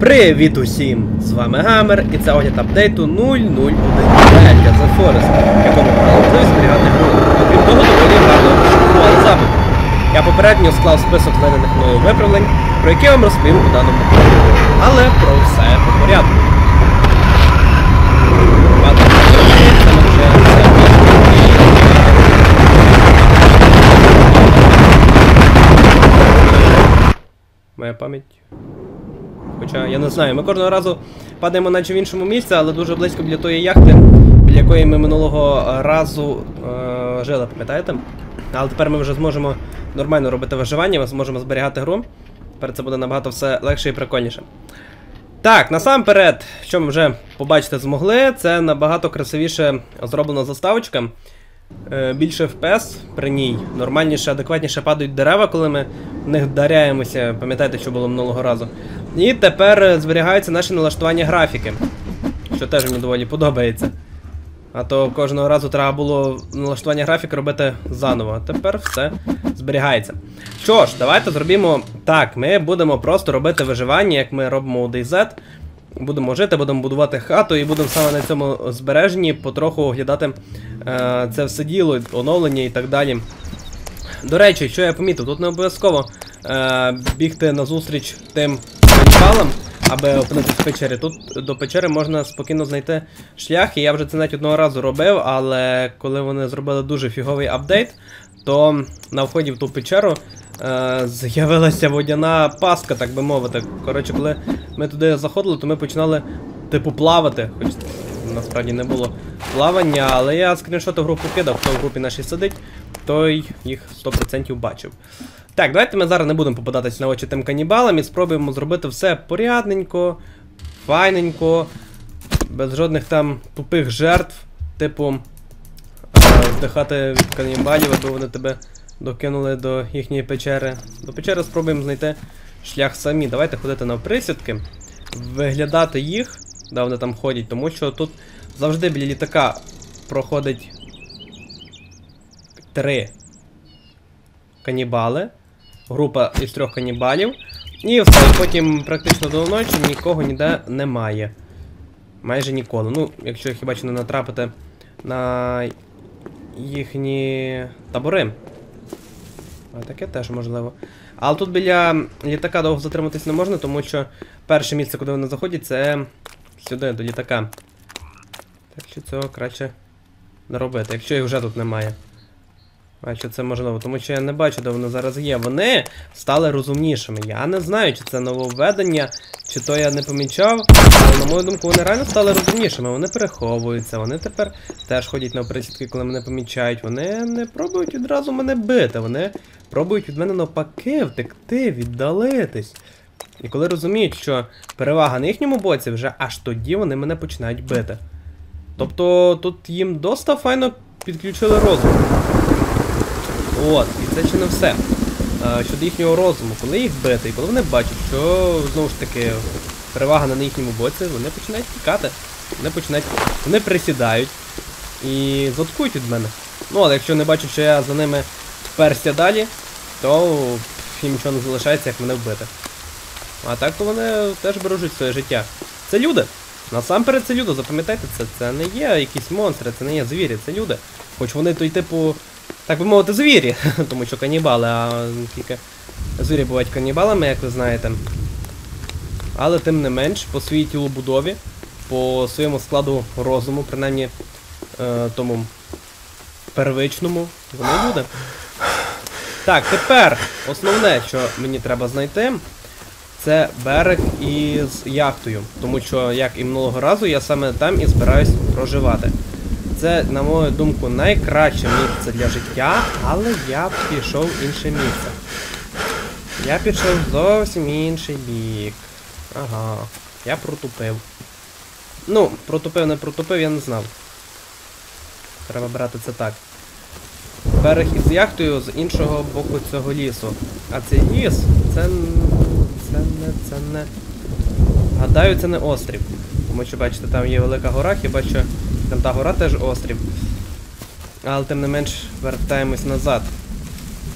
Привіт усім! З вами Гамер і це огляд апдейту 001 для The Forest, якому мали можливість зберігати гру. Окрім того, доволі гарно розшифрували запит. Я попередньо склав список знайдених мною виправлень, про які вам розповім у даному відео. Але про все по порядку. Моя пам'ять. Хоча я не знаю, ми кожного разу падаємо наче в іншому місці, але дуже близько біля тої яхти, біля якої ми минулого разу е, жили, пам'ятаєте? Але тепер ми вже зможемо нормально робити виживання, ми зможемо зберігати гру. Тепер це буде набагато все легше і прикольніше. Так, насамперед, що ми вже побачити змогли, це набагато красивіше зроблена заставочка. Е, більше FPS при ній, нормальніше, адекватніше падають дерева, коли ми в них вдаряємося, пам'ятаєте, що було минулого разу. І тепер е, зберігаються наші налаштування графіки, що теж мені доволі подобається. А то кожного разу треба було налаштування графіки робити заново. А тепер все зберігається. Що ж, давайте зробимо так. Ми будемо просто робити виживання, як ми робимо у DayZ. Будемо жити, будемо будувати хату і будемо саме на цьому збереженні потроху оглядати е, це все діло, оновлення і так далі. До речі, що я помітив, тут не обов'язково е, бігти назустріч тим канібалам, аби опинитися в печері. Тут до печери можна спокійно знайти шлях, і я вже це навіть одного разу робив, але коли вони зробили дуже фіговий апдейт, то на вході в ту печеру з'явилася водяна пастка, так би мовити. Коротше, коли ми туди заходили, то ми починали типу плавати. Хоч насправді не було плавання, але я скріншоти групу кидав, хто в групі нашій сидить, той їх 100% бачив. Так, давайте ми зараз не будемо попадатись на очі тим канібалам і спробуємо зробити все порядненько, файненько, без жодних там тупих жертв, типу е, здихати від канібалів, аби вони тебе докинули до їхньої печери. До печери спробуємо знайти шлях самі. Давайте ходити на присідки, виглядати їх, де вони там ходять, тому що тут завжди біля літака проходить три канібали. Група із трьох канібалів. І все, потім практично до ночі нікого ніде немає. Майже ніколи. Ну, якщо хіба що не натрапити на їхні табори. А таке теж можливо. Але тут біля літака довго затриматись не можна, тому що перше місце, куди вони заходять, це сюди, до літака. Так що цього краще не робити, якщо їх вже тут немає. А що це можливо? Тому що я не бачу, де вони зараз є. Вони стали розумнішими. Я не знаю, чи це нововведення, чи то я не помічав. Але, на мою думку, вони реально стали розумнішими. Вони переховуються, вони тепер теж ходять на присідки, коли мене помічають. Вони не пробують відразу мене бити. Вони пробують від мене навпаки втекти, віддалитись. І коли розуміють, що перевага на їхньому боці, вже аж тоді вони мене починають бити. Тобто тут їм доста файно підключили розум. От, і це ще не все. Щодо їхнього розуму, коли їх бити, і коли вони бачать, що знову ж таки перевага на їхньому боці, вони починають тікати. Вони починають. Вони присідають і заткують від мене. Ну, але якщо не бачать, що я за ними вперся далі, то їм нічого не залишається, як мене вбити. А так то вони теж бережуть своє життя. Це люди. Насамперед це люди, запам'ятайте це, це не є якісь монстри, це не є звірі, це люди. Хоч вони той типу, так би мовити, звірі, тому що канібали, а тільки звірі бувають канібалами, як ви знаєте. Але тим не менш, по своїй тілобудові, по своєму складу розуму, принаймні е, тому первичному, вони люди. Так, тепер основне, що мені треба знайти, це берег із яхтою. Тому що, як і минулого разу, я саме там і збираюсь проживати. Це, на мою думку, найкраще місце для життя, але я пішов інше місце. Я пішов зовсім інший бік. Ага, я протупив. Ну, протупив, не протупив, я не знав. Треба брати це так. Берег із яхтою з іншого боку цього лісу. А цей ліс, це. Це не. це не. Гадаю, це не острів. Тому що, бачите, там є велика гора, хіба що там та гора теж острів. Але тим не менш вертаємось назад.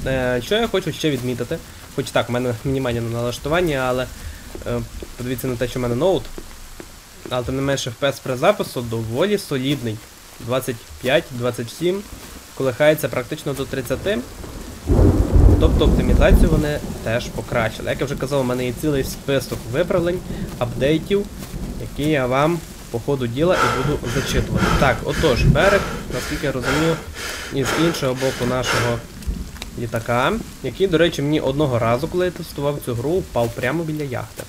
Е, що я хочу ще відмітити? Хоч так, в мене мінімальне налаштування, але е, подивіться на те, що в мене ноут. Але тим не менше FPS при запису доволі солідний. 25-27, колихається практично до 30. Тобто оптимізацію вони теж покращили. Як я вже казав, у мене є цілий список виправлень, апдейтів, які я вам по ходу діла і буду зачитувати. Так, отож, берег, наскільки я розумію, із іншого боку нашого літака, який, до речі, мені одного разу, коли я тестував цю гру, впав прямо біля яхти.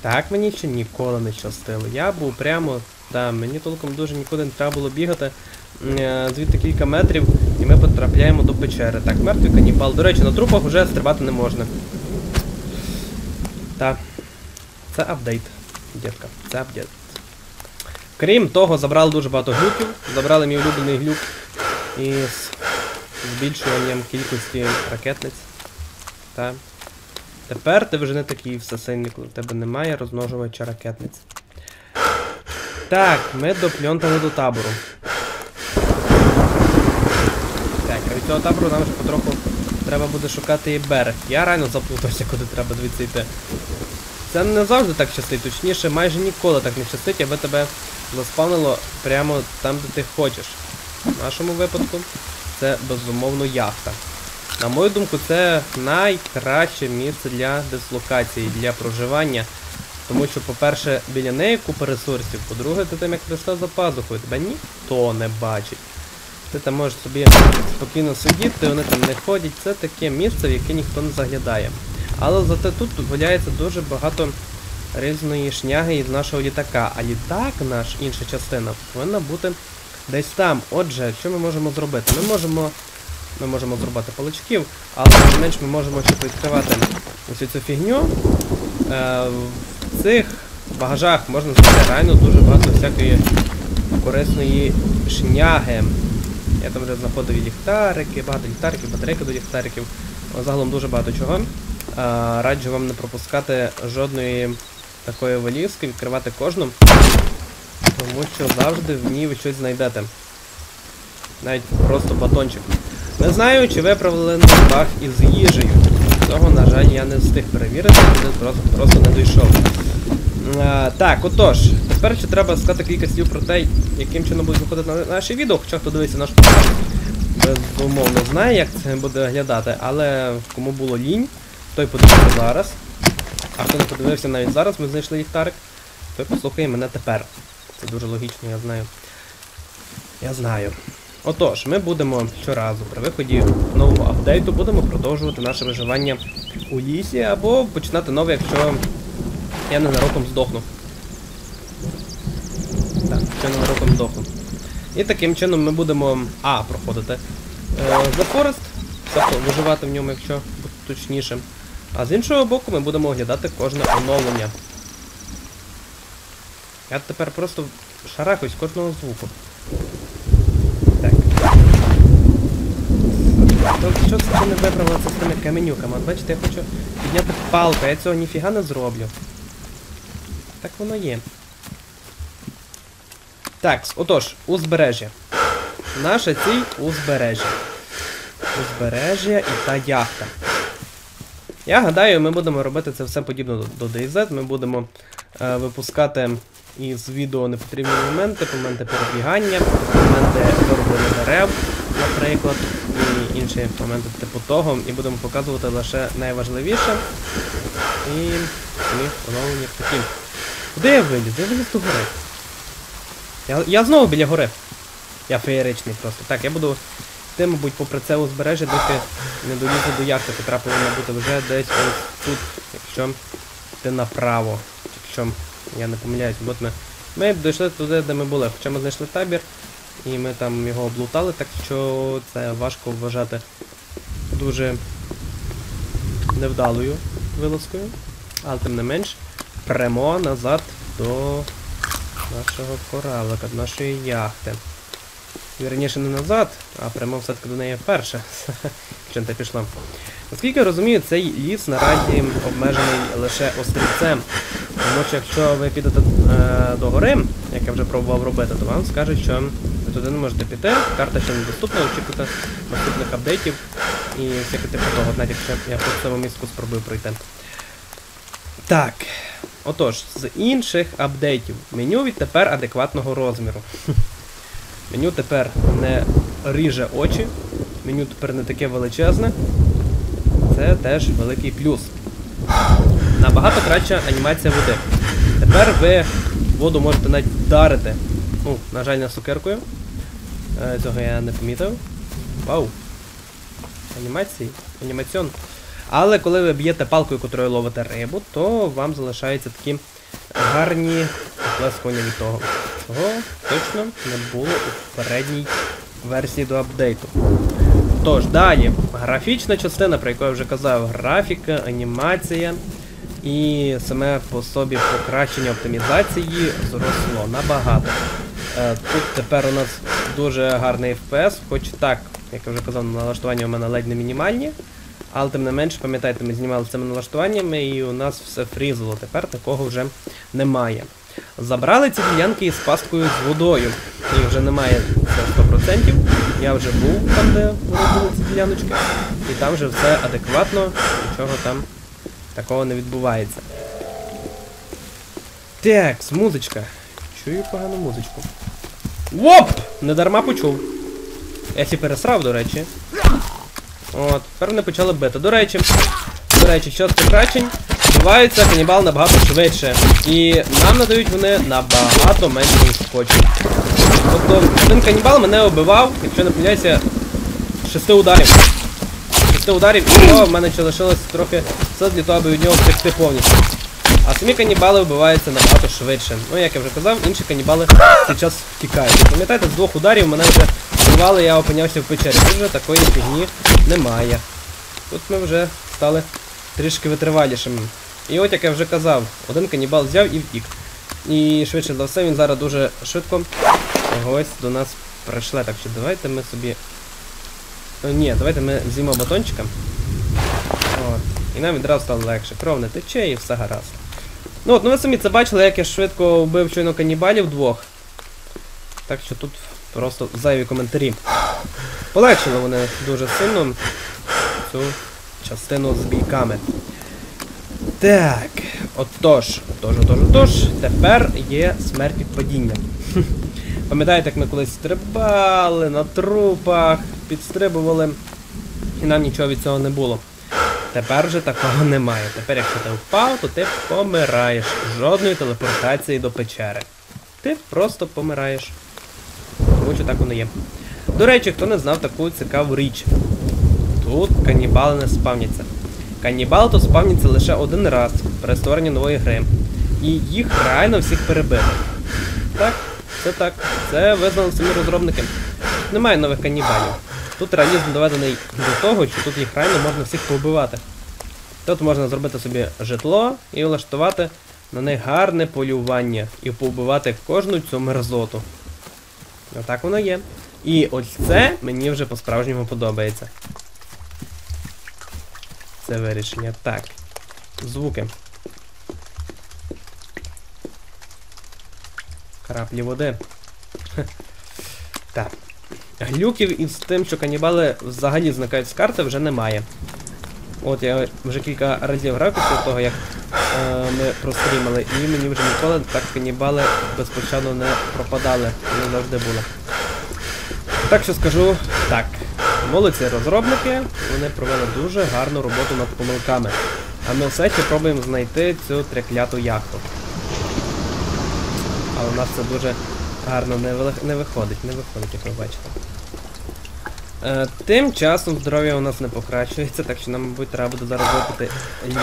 Так мені ще ніколи не щастило. Я був прямо, да, мені толком дуже нікуди не треба було бігати. Е, Звідти кілька метрів, і ми потрапляємо до печери. Так, мертвий канібал. До речі, на трупах вже стрибати не можна. Так. Це апдейт, дітка. Це апдейт. Крім того, забрали дуже багато глюків. Забрали мій улюблений глюк із збільшуванням кількості ракетниць. Так. Тепер ти вже не такий всесильний, коли в тебе немає розмножувача ракетниць. Так, ми допльонтали до табору. Так, від цього табору нам вже потроху треба буде шукати і берег. Я реально заплутався, куди треба звідси йти. Це не завжди так щастить, точніше, майже ніколи так не щастить, аби тебе заспавнило прямо там, де ти хочеш. В нашому випадку це безумовно яхта. На мою думку, це найкраще місце для дислокації, для проживання. Тому що, по-перше, біля неї купа ресурсів, по-друге, ти там як Христа за пазухою, тебе ніхто не бачить. Ти там можеш собі спокійно сидіти, вони там не ходять. Це таке місце, в яке ніхто не заглядає. Але зате тут валяється дуже багато різної шняги із нашого літака. А літак наш, інша частина, повинна бути десь там. Отже, що ми можемо зробити? Ми можемо. Ми можемо зробити паличків, але не менш ми можемо ще відкривати ось цю фігню. Е, в цих багажах можна знайти реально дуже багато всякої корисної шняги. Я там вже знаходив ліхтарики, багато ліхтариків, батарейки до ліхтариків. Загалом дуже багато чого. Е, раджу вам не пропускати жодної такої валізки, відкривати кожну, тому що завжди в ній ви щось знайдете. Навіть просто батончик. Не знаю, чи виправили баг із їжею. Цього, на жаль, я не встиг перевірити, просто, просто не дійшов. А, так, отож, тепер ще треба сказати кілька слів про те, яким чином будуть виходити на наші відео, хоча хто дивиться наш канал, безумовно знає, як це буде виглядати, але кому було лінь, той подивиться зараз. А хто не подивився навіть зараз, ми знайшли ліхтарик, той послухає мене тепер. Це дуже логічно, я знаю. Я знаю. Отож, ми будемо щоразу при виході нового апдейту будемо продовжувати наше виживання у лісі або починати нове, якщо я ненароком здохну. Так, якщо ненароком здохну. І таким чином ми будемо А. Проходити е, The Forest, тобто виживати в ньому, якщо бути точнішим. А з іншого боку ми будемо оглядати кожне оновлення. Я тепер просто шарахаюсь кожного звуку. Так. То що це не виправило це з тими каменюками? От бачите, я хочу підняти палку, я цього ніфіга не зроблю. Так воно є. Так, отож, узбережжя. Наша ціль узбережжя. Узбережжя і та яхта. Я гадаю, ми будемо робити це все подібно до DayZ. Ми будемо е, випускати із відео непотрібні моменти, моменти перебігання, моменти вироблення дерев, наприклад, і інші моменти типу того. І будемо показувати лише найважливіше. І самі оновлення такі. Куди я виліз? Я виліз до гори. Я, я знову біля гори. Я феєричний просто. Так, я буду йти, мабуть, попри це узбережжя, доки не долізу до яхти, котра повинна вже десь ось тут, якщо йти направо. Якщо я не помиляюсь, от ми. Ми дійшли туди, де ми були. Хоча ми знайшли табір, і ми там його облутали, так що це важко вважати дуже невдалою вилазкою. Але тим не менш, прямо назад до нашого кораблика, до нашої яхти. Вірніше не назад, а прямо все-таки до неї перше. Чим те пішло. Наскільки я розумію, цей ліс наразі обмежений лише острівцем. Тому що якщо ви підете е, до гори, як я вже пробував робити, то вам скажуть, що ви туди не можете піти, карта ще не доступна, очікуйте наступних апдейтів і всяке типу того, навіть якщо я по цьому містку спробую пройти. Так. Отож, з інших апдейтів меню відтепер адекватного розміру. Меню тепер не ріже очі, меню тепер не таке величезне. Це теж великий плюс. Набагато краща анімація води. Тепер ви воду можете навіть вдарити. Ну, на жаль, не сукеркою. Е, Цього я не помітив. Вау. Анімації. Анімаціон. Але коли ви б'єте палкою, котрою ловите рибу, то вам залишаються такі гарні плескування від того. Цього точно не було у попередній версії до апдейту. Тож, далі, графічна частина, про яку я вже казав, графіка, анімація і саме по собі покращення оптимізації зросло набагато. Е, Тут тепер у нас дуже гарний FPS, хоч так, як я вже казав, налаштування у мене ледь не мінімальні. Але тим не менше, пам'ятаєте, ми знімали цими налаштуваннями і у нас все фрізило. Тепер такого вже немає. Забрали ці ділянки із пасткою з водою. Їх вже немає це 100%. Я вже був там, де вони були ці діляночки. І там вже все адекватно, нічого там такого не відбувається. Так, музичка. Чую погану музичку. Воп! Не дарма почув. Я сі пересрав, до речі. От, тепер вони почали бити. До речі, до речі, що з покращень відбувається канібал набагато швидше. І нам надають вони набагато менше ушкоджень. Тобто один канібал мене убивав, якщо не помиляюся, шести ударів. Шести ударів і в мене ще лишилось трохи все для того, аби від нього втекти повністю. А самі канібали вбиваються набагато швидше. Ну, як я вже казав, інші канібали час втікають. Пам'ятаєте, з двох ударів мене вже вбивали, я опинявся в печері. Тут вже такої фігні немає. Тут ми вже стали трішки витривалішими. І от як я вже казав, один канібал взяв і втік. І швидше за все він зараз дуже швидко ось до нас прийшле. Так що давайте ми собі. Ні, давайте ми з'їмо батончика. От. І нам відразу стало легше. Кров не тече і все гаразд. Ну от, ну ви самі це бачили, як я швидко вбив щойно канібалів двох. Так що тут просто зайві коментарі. Полегшили вони дуже сильно цю частину з бійками. Так, отож, отож, отож, отож, тепер є смерть від падіння. Пам'ятаєте, як ми колись стрибали на трупах, підстрибували, і нам нічого від цього не було. Тепер вже такого немає. Тепер, якщо ти впав, то ти помираєш. Жодної телепортації до печери. Ти просто помираєш. Тому що так воно є. До речі, хто не знав таку цікаву річ. Тут канібали не спавняться. Канібали тут спавняться лише один раз при створенні нової гри. І їх реально всіх перебити. Так, це так. Це визнали самі розробники. Немає нових канібалів. Тут реалізм доведений до того, що тут їх реально можна всіх повбивати. Тут можна зробити собі житло і влаштувати на них гарне полювання і повбивати кожну цю мерзоту. Отак воно є. І ось це мені вже по-справжньому подобається. Це вирішення. Так. Звуки. Краплі води. Так. Глюків із тим, що канібали взагалі зникають з карти, вже немає. От я вже кілька разів грав після того, як е, ми прострімили, і мені вже ніколи так канібали безпочатно не пропадали. Вони завжди були. Так що скажу так. Молодці розробники, вони провели дуже гарну роботу над помилками. А ми все ще пробуємо знайти цю трекляту яхту. Але у нас це дуже гарно не, не виходить, не виходить, як ви бачите. Е, тим часом здоров'я у нас не покращується, так що нам, мабуть, треба буде зараз випити ліки.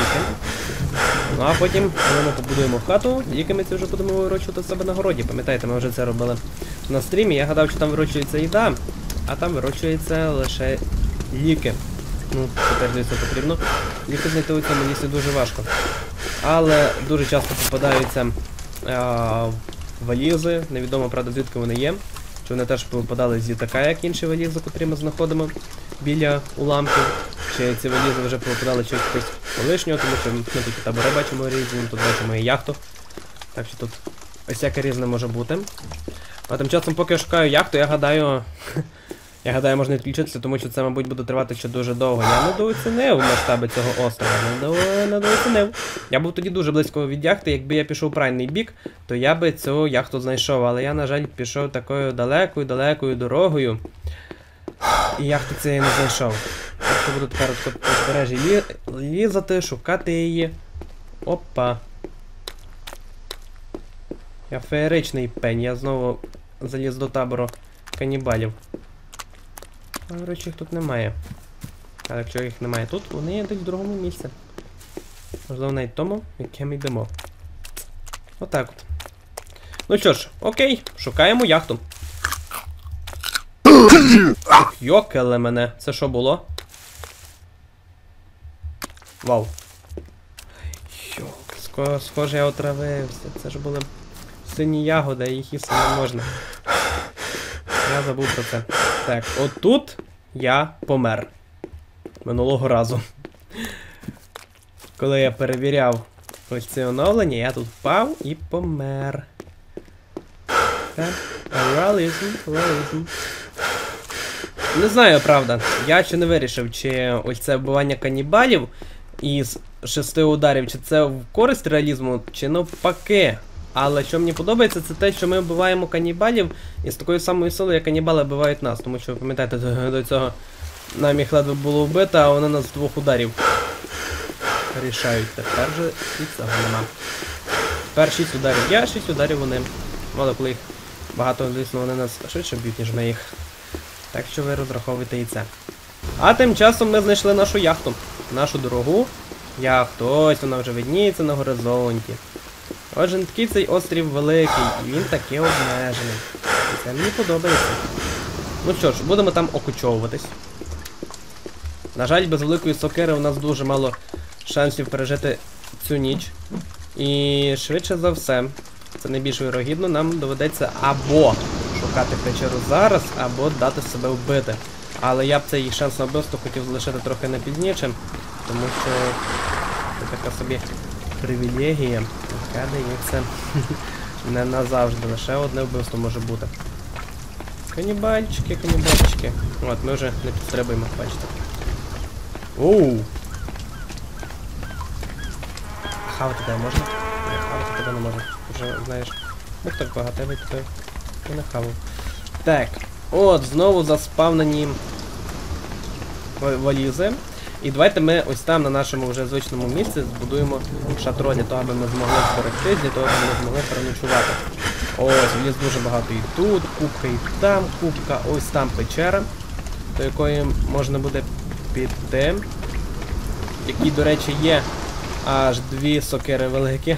Ну а потім, коли ми побудуємо хату, ліки ми ці вже будемо вирощувати себе на городі. Пам'ятаєте, ми вже це робили на стрімі. Я гадав, що там вирощується їда, а там вирощується лише ліки. Ну, тепер звісно потрібно. Ліки у цьому лісі дуже важко. Але дуже часто попадаються а, валізи, невідомо правда звідки вони є. Чи вони теж попадали з літака, як інші валізи, котрі ми знаходимо біля уламків. Чи ці валізи вже попадали чи якось колишнього, тому що ми тут і табори бачимо різні, тут бачимо і яхту. Так що тут ось яке різне може бути. А тим часом, поки я шукаю яхту, я гадаю, Я гадаю, можна відключитися, тому що це, мабуть, буде тривати ще дуже довго. Я недооцінив масштаби цього острова. Недооцінив. Я був тоді дуже близько від яхти. Якби я пішов правильний бік, то я би цю яхту знайшов. Але я, на жаль, пішов такою далекою, далекою дорогою. І яхту я не знайшов. Тобто буду тепер по побережжі лізати, шукати її. Опа. Я феєричний пень, я знову заліз до табору канібалів. А, до речі, їх тут немає. А якщо їх немає тут, вони є десь в другому місці. Можливо, навіть тому, яке ми йдемо. Отак от. Ну що ж, окей, шукаємо яхту. Йокеле мене. Це що було? Вау. Йок, схоже, я отравився. Це ж були сині ягоди, їх їсти не можна. Я забув про це. Так, отут я помер. Минулого разу. Коли я перевіряв ось це оновлення, я тут впав і помер. Реалізм, реалізм. Не знаю, правда. Я ще не вирішив, чи ось це вбивання канібалів із шести ударів, чи це в користь реалізму, чи навпаки. Але що мені подобається, це те, що ми вбиваємо канібалів із такою самою силою, як канібали вбивають нас. Тому що, пам'ятаєте, до, цього нам їх ледве було вбито, а вони нас з двох ударів рішають. Тепер же і цього нема. Тепер 6 ударів я, 6 ударів вони. Мало коли їх багато, звісно, вони нас швидше б'ють, ніж ми їх. Так що ви розраховуйте і це. А тим часом ми знайшли нашу яхту. Нашу дорогу яхту. Ось вона вже видніється на горизонті. Отже, не такий цей острів великий, і він такий обмежений. Це мені подобається. Ну що ж, будемо там окучовуватись. На жаль, без великої сокири у нас дуже мало шансів пережити цю ніч. І швидше за все, це найбільш вирогідно, нам доведеться або шукати печеру зараз, або дати себе вбити. Але я б цей шанс на вбивство хотів залишити трохи на пізніше, тому що це така собі привілегія, яка дається не назавжди. Лише одне вбивство може бути. Канібальчики, канібальчики. От, ми вже не підстрибуємо, бачите. Оу! Хавати тебе можна? Ні, хавати тебе не можна. Вже, знаєш, ну так я би тебе не хавав. Так, от, знову заспавнені валізи. І давайте ми ось там на нашому вже звичному місці збудуємо шатро для того, аби ми змогли зберегтись, для того, аби ми змогли переночувати. Ось, вліз дуже багато і тут, кубка, і там кубка, ось там печера, до якої можна буде піти. Які, до речі, є аж дві сокири великі.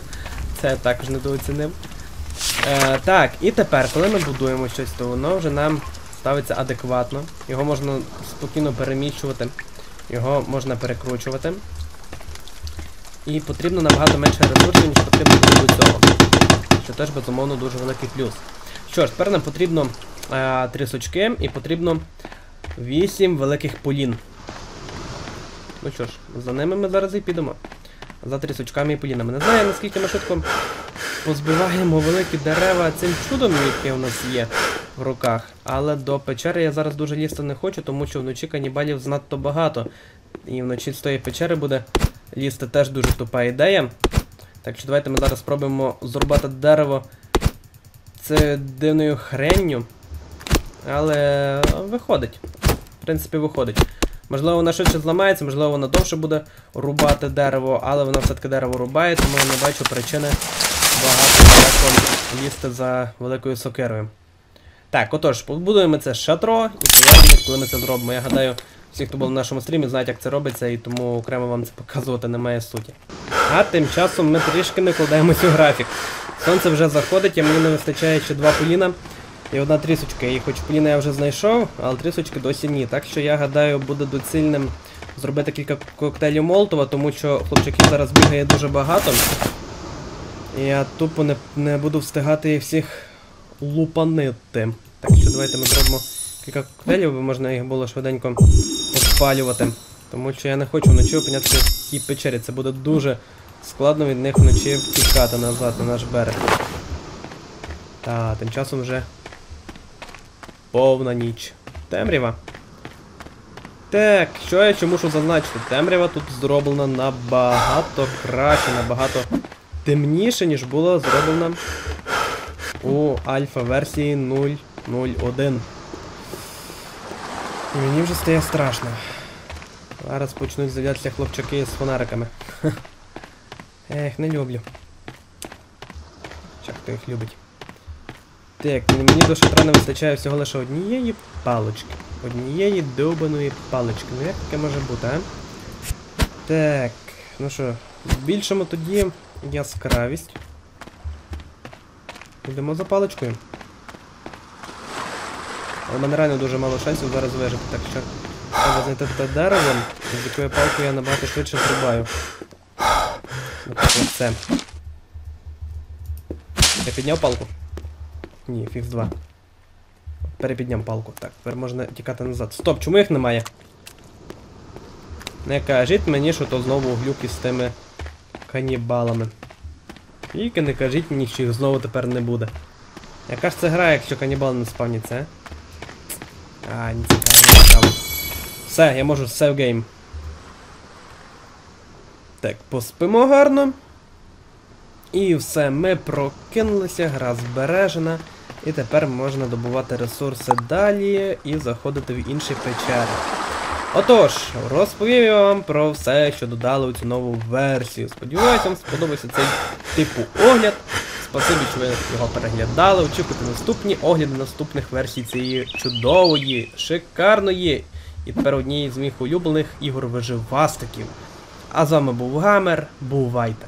Це також недооцінив. Е, так, і тепер, коли ми будуємо щось, то воно вже нам ставиться адекватно. Його можна спокійно переміщувати, його можна перекручувати. І потрібно набагато менше ресурсів, ніж потрібно до цього. Що теж, безумовно, дуже великий плюс. Що ж, тепер нам потрібно е, три сучки і потрібно 8 великих полін. Ну що ж, за ними ми зараз і підемо. За трісочками і полінами. Не знаю, наскільки ми швидко позбиваємо великі дерева цим чудом, яке у нас є в руках. Але до печери я зараз дуже лізти не хочу, тому що вночі канібалів занадто багато. І вночі з тої печери буде лізти теж дуже тупа ідея. Так що давайте ми зараз спробуємо зрубати дерево це дивною хренню. Але виходить. В принципі, виходить. Можливо, вона швидше зламається, можливо, вона довше буде рубати дерево, але вона все-таки дерево рубає, тому я не бачу причини багато лізти за великою сокирою. Так, отож, побудуємо це шатро і повернемось, коли ми це зробимо. Я гадаю, всі, хто був в нашому стрімі, знають, як це робиться, і тому окремо вам це показувати немає суті. А тим часом ми трішки не кладаємось у графік. Сонце вже заходить, а мені не вистачає ще два поліна і одна трісочка. І хоч поліна я вже знайшов, але трісочки досі ні. Так що я гадаю, буде доцільним зробити кілька коктейлів Молотова, тому що хлопчиків зараз бігає дуже багато. І я тупо не, не буду встигати всіх лупанити. Так що давайте ми зробимо кілька коктейлів, бо можна їх було швиденько підпалювати. Тому що я не хочу вночі опинятися в тій печері. Це буде дуже складно від них вночі втікати назад на наш берег. Та, тим часом вже повна ніч. Темрява. Так, що я ще мушу зазначити? Темрява тут зроблена набагато краще, набагато темніше, ніж було зроблено у альфа-версії 0.01. І мені вже стає страшно. Зараз почнуть з'являтися хлопчаки з фонариками. Ех, не люблю. Чи хто їх любить. Так, мені до шатра не вистачає всього лише однієї палочки. Однієї довбаної палички. Ну як таке може бути, а? Так, ну що, збільшимо тоді яскравість. Йдемо за паличкою. В мене реально дуже мало шансів зараз вижити, так що треба знайти те дерево, з якою палкою я набагато швидше зрубаю. Наприклад, це. Я підняв палку? Ні, фікс 2. Перепідняв палку. Так, тепер можна тікати назад. Стоп, чому їх немає? Не кажіть мені, що то знову глюки з тими канібалами. Тільки не кажіть мені, що їх знову тепер не буде. Яка ж це гра, якщо канібали не спавняться, а? А, не цікаво, не цікаво. Все, я можу save game. Так, поспимо гарно. І все, ми прокинулися, гра збережена. І тепер можна добувати ресурси далі і заходити в інші печери. Отож, розповім я вам про все, що додали у цю нову версію. Сподіваюся, вам сподобався цей типу огляд. Спасибі, що ви його переглядали. Очікуйте наступні огляди наступних версій цієї чудової, шикарної і тепер однієї з моїх улюблених ігор виживастиків. А з вами був Гамер. Бувайте!